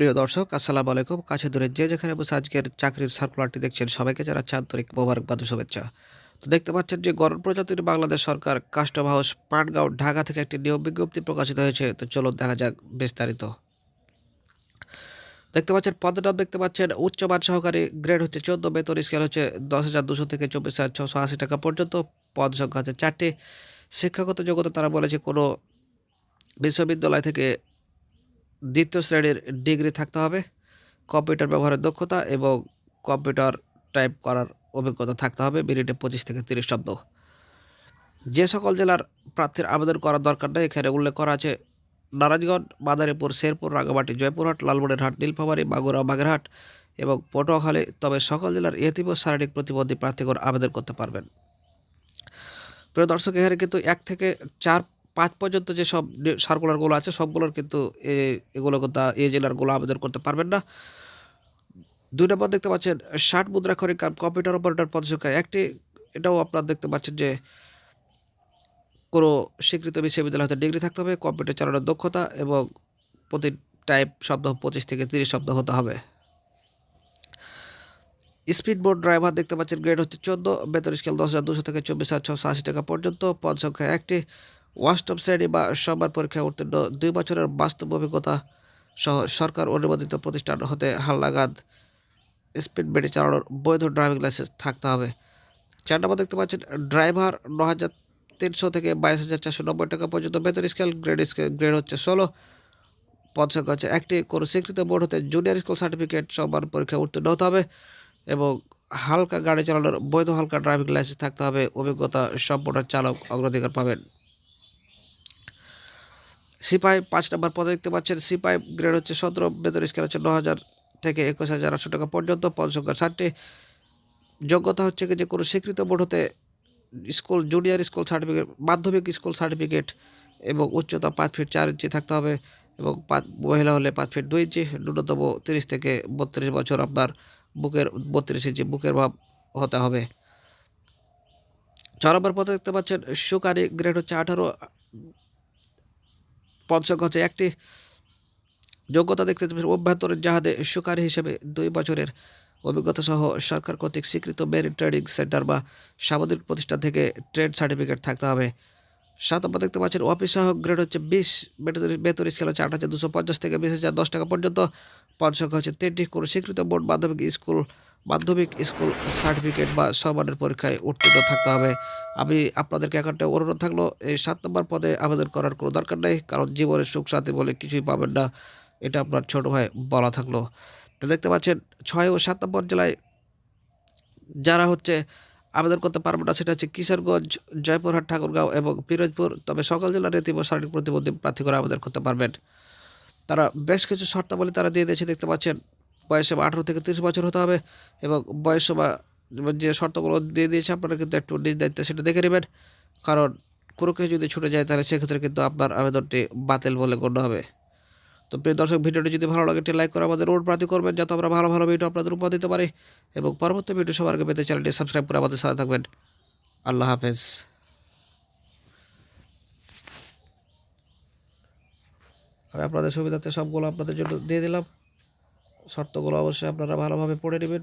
প্রিয় দর্শক, আসসালামু আলাইকুম। কাছে দূরে যে যেখানে বসে আজকের চাকরির সার্কুলারটি দেখছেন সবাইকে যারা আন্তরিক মোবারকবাদ শুভেচ্ছা। তো দেখতে পাচ্ছেন যে গরম প্রজাতির বাংলাদেশ সরকার কাস্টম হাউস পাটগাঁও, ঢাকা থেকে একটি নিয়োগ বিজ্ঞপ্তি প্রকাশিত হয়েছে। তো চলুন দেখা যাক বিস্তারিত। দেখতে পাচ্ছেন নাম দেখতে পাচ্ছেন উচ্চ মান সহকারী গ্রেড হচ্ছে চোদ্দ, বেতন স্কেল হচ্ছে দশ হাজার দুশো থেকে চব্বিশ হাজার ছশো আশি টাকা পর্যন্ত। পদ সংখ্যা আছে চারটি। শিক্ষাগত যোগ্যতা তারা বলেছে কোনো বিশ্ববিদ্যালয় থেকে দ্বিতীয় শ্রেণির ডিগ্রি থাকতে হবে, কম্পিউটার ব্যবহারের দক্ষতা এবং কম্পিউটার টাইপ করার অভিজ্ঞতা থাকতে হবে, মিনিটে পঁচিশ থেকে তিরিশ শব্দ। যে সকল জেলার প্রার্থীর আবেদন করার দরকার নেই, এখানে উল্লেখ করা আছে, নারায়ণগঞ্জ, মাদারীপুর, শেরপুর রাঙামাটি জয়পুরহাট, লালমনিরহাট, নীলফামারী মাগুরা বাগেরহাট এবং পটুয়াখালী, তবে সকল জেলার এতিম শারীরিক প্রতিবন্ধী প্রার্থীগণ আবেদন করতে পারবেন। প্রিয় দর্শক, এখানে কিন্তু এক থেকে চার পাঁচ পর্যন্ত যে সব সার্কুলারগুলো আছে, সবগুলোর কিন্তু এ- এগুলো কিন্তু এই জেলারগুলো আবেদন করতে পারবেন না। দুই নম্বর দেখতে পাচ্ছেন, ষাট মুদ্রা খরিক কাম কম্পিউটার অপারেটর পদসংখ্যা। একটি, এটাও আপনারা দেখতে পাচ্ছেন যে কোনো স্বীকৃত বিশ্ববিদ্যালয় হতে ডিগ্রি থাকতে হবে, কম্পিউটার চালানোর দক্ষতা এবং প্রতি টাইপ শব্দ পঁচিশ থেকে তিরিশ শব্দ হতে হবে। স্পিড বোর্ড ড্রাইভার দেখতে পাচ্ছেন, গ্রেড হচ্ছে চোদ্দ, বেতন স্কেল দশ হাজার দুশো থেকে চব্বিশ হাজার ছশো আশি টাকা পর্যন্ত পদ সংখ্যা একটি। অষ্টম শ্রেণি বা সবার পরীক্ষায় উত্তীর্ণ দুই বছরের বাস্তব অভিজ্ঞতা সহ সরকার অনুমোদিত প্রতিষ্ঠান হতে হালনাগাদ স্পিড বেডে চালানোর বৈধ ড্রাইভিং লাইসেন্স থাকতে হবে। চার নম্বর দেখতে পাচ্ছেন, ড্রাইভার ন হাজার তিনশো থেকে বাইশ হাজার চারশো নব্বই টাকা পর্যন্ত বেতন স্কেল, গ্রেড স্কেল, গ্রেড হচ্ছে ষোলো। পদ সংখ্যা হচ্ছে একটি। কোনো স্বীকৃত বোর্ড হতে জুনিয়র স্কুল সার্টিফিকেট সবার পরীক্ষায় উত্তীর্ণ হতে হবে এবং হালকা গাড়ি চালানোর বৈধ হালকা ড্রাইভিং লাইসেন্স থাকতে হবে। অভিজ্ঞতা সম্পূর্ণ চালক অগ্রাধিকার পাবেন। সিপাই পাঁচ নম্বর পদে দেখতে পাচ্ছেন, সিপাই গ্রেড হচ্ছে সতেরো, বেতন স্কেল হচ্ছে ন হাজার থেকে একুশ হাজার আটশো টাকা পর্যন্ত, পদ সংখ্যা ষাটটি যোগ্যতা হচ্ছে কি যে কোনো স্বীকৃত বোর্ড হতে স্কুল, জুনিয়র স্কুল সার্টিফিকেট, মাধ্যমিক স্কুল সার্টিফিকেট এবং উচ্চতা পাঁচ ফিট চার ইঞ্চি থাকতে হবে এবং পাঁচ, মহিলা হলে পাঁচ ফিট দুই ইঞ্চি, ন্যূনতম তিরিশ থেকে বত্রিশ বছর আপনার বুকের, বত্রিশ ইঞ্চি বুকের ভাব হতে হবে। ছ নম্বর পদে দেখতে পাচ্ছেন সুকারি গ্রেড হচ্ছে আঠারো হচ্ছে একটি যোগ্যতা দেখতে অভ্যন্তরীণ জাহাজে সুকারি হিসেবে দুই বছরের অভিজ্ঞতা সহ সরকার কর্তৃক স্বীকৃত মেরিন ট্রেডিং সেন্টার বা সামুদ্রিক প্রতিষ্ঠান থেকে ট্রেড সার্টিফিকেট থাকতে হবে। সাত নম্বর দেখতে পাচ্ছেন, অফিস সহ গ্রেড হচ্ছে বিশ, বেতন স্কেল হচ্ছে আট হাজার দুশো পঞ্চাশ থেকে বিশ হাজার দশ টাকা পর্যন্ত। সংখ্যা হচ্ছে তিনটি কোনো স্বীকৃত বোর্ড মাধ্যমিক স্কুল মাধ্যমিক স্কুল সার্টিফিকেট বা সমানের পরীক্ষায় উত্তীর্ণ থাকতে হবে। আমি আপনাদেরকে একটা অনুরোধ থাকল, এই সাত নম্বর পদে আবেদন করার কোনো দরকার নেই, কারণ জীবনের সুখ শান্তি বলে কিছুই পাবেন না, এটা আপনার ছোট ভাই বলা থাকল। তো দেখতে পাচ্ছেন, ছয় ও সাত নম্বর জেলায় যারা হচ্ছে আবেদন করতে পারবেন না, সেটা হচ্ছে কিশোরগঞ্জ, জয়পুরহাট, ঠাকুরগাঁও এবং পিরোজপুর, তবে সকল জেলার এতিম ও শারীরিক প্রতিবন্ধী প্রার্থী করে আবেদন করতে পারবেন। তারা বেশ কিছু শর্তাবলী তারা দিয়ে দিয়েছে, দেখতে পাচ্ছেন বয়সে আঠারো থেকে তিরিশ বছর হতে হবে এবং বয়স বা যে শর্তগুলো দিয়ে দিয়েছে, আপনারা কিন্তু একটু নিজ দায়িত্বে সেটা দেখে নেবেন। কারণ কোনো কিছু যদি ছুটে যায়, তাহলে সেক্ষেত্রে কিন্তু আপনার আবেদনটি বাতিল বলে গণ্য হবে। তো প্রিয় দর্শক, ভিডিওটি যদি ভালো লাগে, একটি লাইক করে আমাদের রোড প্রার্থী করবেন, যাতে আমরা ভালো ভালো ভিডিও আপনাদের উপহার দিতে পারি এবং পরবর্তী ভিডিও সবার আগে পেতে চ্যানেলটি সাবস্ক্রাইব করে আমাদের সাথে থাকবেন। আল্লাহ হাফেজ। আমি আপনাদের সুবিধাতে সবগুলো আপনাদের জন্য দিয়ে দিলাম। শর্তগুলো অবশ্যই আপনারা ভালোভাবে পড়ে নেবেন।